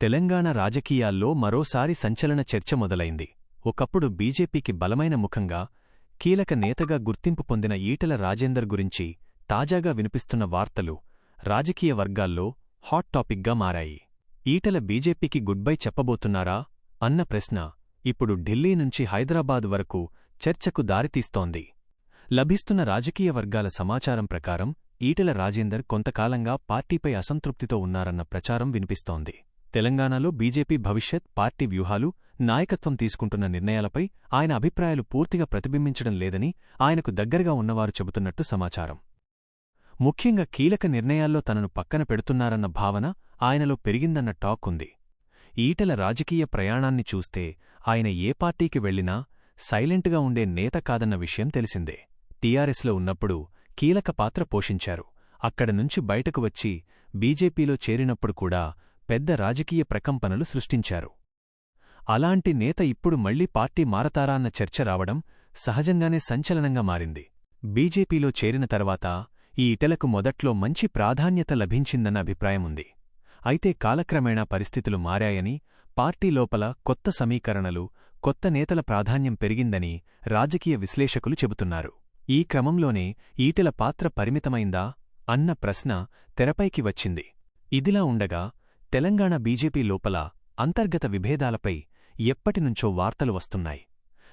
తెలంగాణ రాజకీయాల్లో మరోసారి సంచలన చర్చ మొదలైంది. ఒకప్పుడు బీజేపీకి బలమైన ముఖంగా కీలక నేతగా గుర్తింపు పొందిన ఈటల రాజేందర్ గురించి తాజాగా వినిపిస్తున్న వార్తలు రాజకీయ వర్గాల్లో హాట్ టాపిక్గా మారాయి. ఈటల బీజేపీకి గుడ్ బై చెప్పబోతున్నారా? అన్న ప్రశ్న ఇప్పుడు ఢిల్లీ నుంచి హైదరాబాద్ వరకు చర్చకు దారితీస్తోంది. లభిస్తున్న రాజకీయ వర్గాల సమాచారం ప్రకారం ఈటల రాజేందర్ కొంతకాలంగా పార్టీపై అసంతృప్తితో ఉన్నారన్న ప్రచారం వినిపిస్తోంది. తెలంగాణలో బీజేపీ భవిష్యత్ పార్టీ వ్యూహాలు నాయకత్వం తీసుకుంటున్న నిర్ణయాలపై ఆయన అభిప్రాయాలు పూర్తిగా ప్రతిబింబించడం లేదని ఆయనకు దగ్గరగా ఉన్నవారు చెబుతున్నట్టు సమాచారం. ముఖ్యంగా కీలక నిర్ణయాల్లో తనను పక్కన పెడుతున్నారన్న భావన ఆయనలో పెరిగిందన్న టాక్ ఉంది. ఈటల రాజకీయ ప్రయాణాన్ని చూస్తే ఆయన ఏ పార్టీకి వెళ్ళినా సైలెంట్గా ఉండే నేత కాదన్న విషయం తెలిసిందే. టీఆర్ఎస్లో ఉన్నప్పుడు కీలక పాత్ర పోషించారు. అక్కడ నుంచి బయటకు వచ్చి బీజేపీలో చేరినప్పుడు కూడా పెద్ద రాజకీయ ప్రకంపనలు సృష్టించారు. అలాంటి నేత ఇప్పుడు మళ్ళీ పార్టీ మారతారా అన్న చర్చ రావడం సహజంగానే సంచలనంగా మారింది. బీజేపీలో చేరిన తర్వాత ఈ ఇటలకు మొదట్లో మంచి ప్రాధాన్యత లభించిందన్న అభిప్రాయముంది అయితే కాలక్రమేణా పరిస్థితులు మారాయని పార్టీ లోపల కొత్త సమీకరణలు కొత్త నేతల ప్రాధాన్యం పెరిగిందని రాజకీయ విశ్లేషకులు చెబుతున్నారు. ఈ క్రమంలోనే ఈటెల పాత్ర పరిమితమైందా అన్న ప్రశ్న తెరపైకి వచ్చింది. ఇదిలా ఉండగా తెలంగాణ బీజేపీ లోపల అంతర్గత విభేదాలపై ఎప్పటినుంచో వార్తలు వస్తున్నాయి.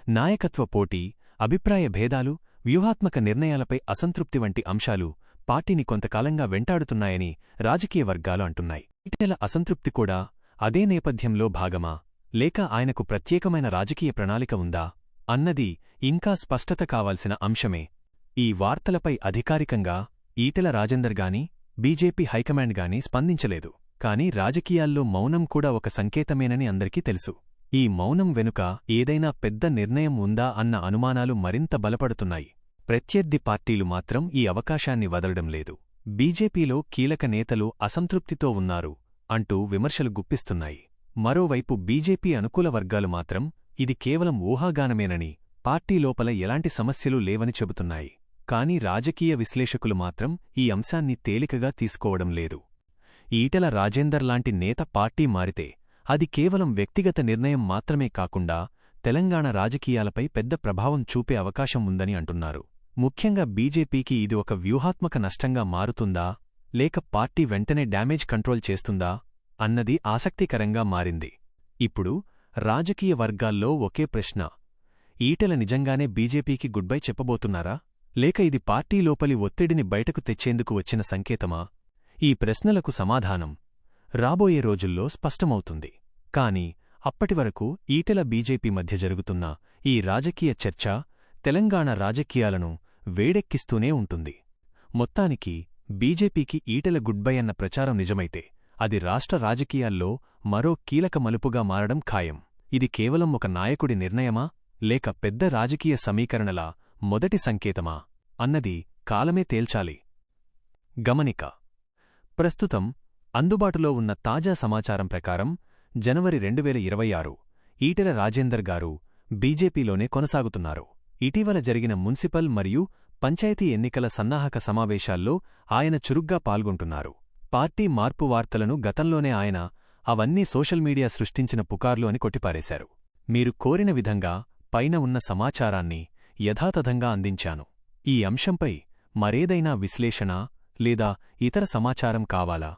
నాయకత్వ పోటీ అభిప్రాయ భేదాలు వ్యూహాత్మక నిర్ణయాలపై అసంతృప్తి వంటి అంశాలు పార్టీని కొంతకాలంగా వెంటాడుతున్నాయని రాజకీయ వర్గాలు అంటున్నాయి. ఇటీల అసంతృప్తి కూడా అదే నేపథ్యంలో భాగమా? లేక ఆయనకు ప్రత్యేకమైన రాజకీయ ప్రణాళిక ఉందా? అన్నది ఇంకా స్పష్టత కావాల్సిన అంశమే. ఈ వార్తలపై అధికారికంగా ఈటెల రాజేందర్ గాని బీజేపీ హైకమాండ్ గాని స్పందించలేదు. కాని రాజకీయాల్లో మౌనం కూడా ఒక సంకేతమేనని అందరికీ తెలుసు. ఈ మౌనం వెనుక ఏదైనా పెద్ద నిర్ణయం ఉందా అన్న అనుమానాలు మరింత బలపడుతున్నాయి. ప్రత్యర్థి పార్టీలు మాత్రం ఈ అవకాశాన్ని వదలడం లేదు. బీజేపీలో కీలక నేతలు అసంతృప్తితో ఉన్నారు అంటూ విమర్శలు గుప్పిస్తున్నాయి. మరోవైపు బీజేపీ అనుకూల వర్గాలు మాత్రం ఇది కేవలం ఊహాగానమేనని పార్టీ లోపల ఎలాంటి సమస్యలు లేవని చెబుతున్నాయి. కాని రాజకీయ విశ్లేషకులు మాత్రం ఈ అంశాన్ని తేలికగా తీసుకోవడం లేదు. ఈటల రాజేందర్ లాంటి నేత పార్టీ మారితే అది కేవలం వ్యక్తిగత నిర్ణయం మాత్రమే కాకుండా తెలంగాణ రాజకీయాలపై పెద్ద ప్రభావం చూపే అవకాశం ఉందని అంటున్నారు. ముఖ్యంగా బీజేపీకి ఇది ఒక వ్యూహాత్మక నష్టంగా మారుతుందా? లేక పార్టీ వెంటనే డ్యామేజ్ కంట్రోల్ చేస్తుందా? అన్నది ఆసక్తికరంగా మారింది. ఇప్పుడు రాజకీయ వర్గాల్లో ఒకే ప్రశ్న. ఈటెల నిజంగానే బీజేపీకి గుడ్బై చెప్పబోతున్నారా? లేక ఇది పార్టీ లోపలి ఒత్తిడిని బయటకు తెచ్చేందుకు వచ్చిన సంకేతమా? ఈ ప్రశ్నలకు సమాధానం రాబోయే రోజుల్లో స్పష్టమవుతుంది. కాని అప్పటివరకు ఈటెల బీజేపీ మధ్య జరుగుతున్న ఈ రాజకీయ చర్చ తెలంగాణ రాజకీయాలను వేడెక్కిస్తూనే ఉంటుంది. మొత్తానికి బీజేపీకి ఈటెల గుడ్బై అన్న ప్రచారం నిజమైతే అది రాష్ట్ర రాజకీయాల్లో మరో కీలక మలుపుగా మారడం ఖాయం. ఇది కేవలం ఒక నాయకుడి నిర్ణయమా? లేక పెద్ద రాజకీయ సమీకరణలా మొదటి సంకేతమా? అన్నది కాలమే తేల్చాలి. గమనిక ప్రస్తుతం అందుబాటులో ఉన్న తాజా సమాచారం ప్రకారం జనవరి రెండువేల ఇరవై ఆరు ఈటెల రాజేందర్ గారు బీజేపీలోనే కొనసాగుతున్నారు. ఇటీవల జరిగిన మున్సిపల్ మరియు పంచాయతీ ఎన్నికల సన్నాహక సమావేశాల్లో ఆయన చురుగ్గా పాల్గొంటున్నారు. పార్టీ మార్పు వార్తలను గతంలోనే ఆయన అవన్నీ సోషల్ మీడియా సృష్టించిన పుకార్లు అని కొట్టిపారేశారు. మీరు కోరిన విధంగా పైన ఉన్న సమాచారాన్ని యథాతథంగా అందించాను. ఈ అంశంపై మరేదైనా విశ్లేషణ లేదా ఇతర సమాచారం కావాలా?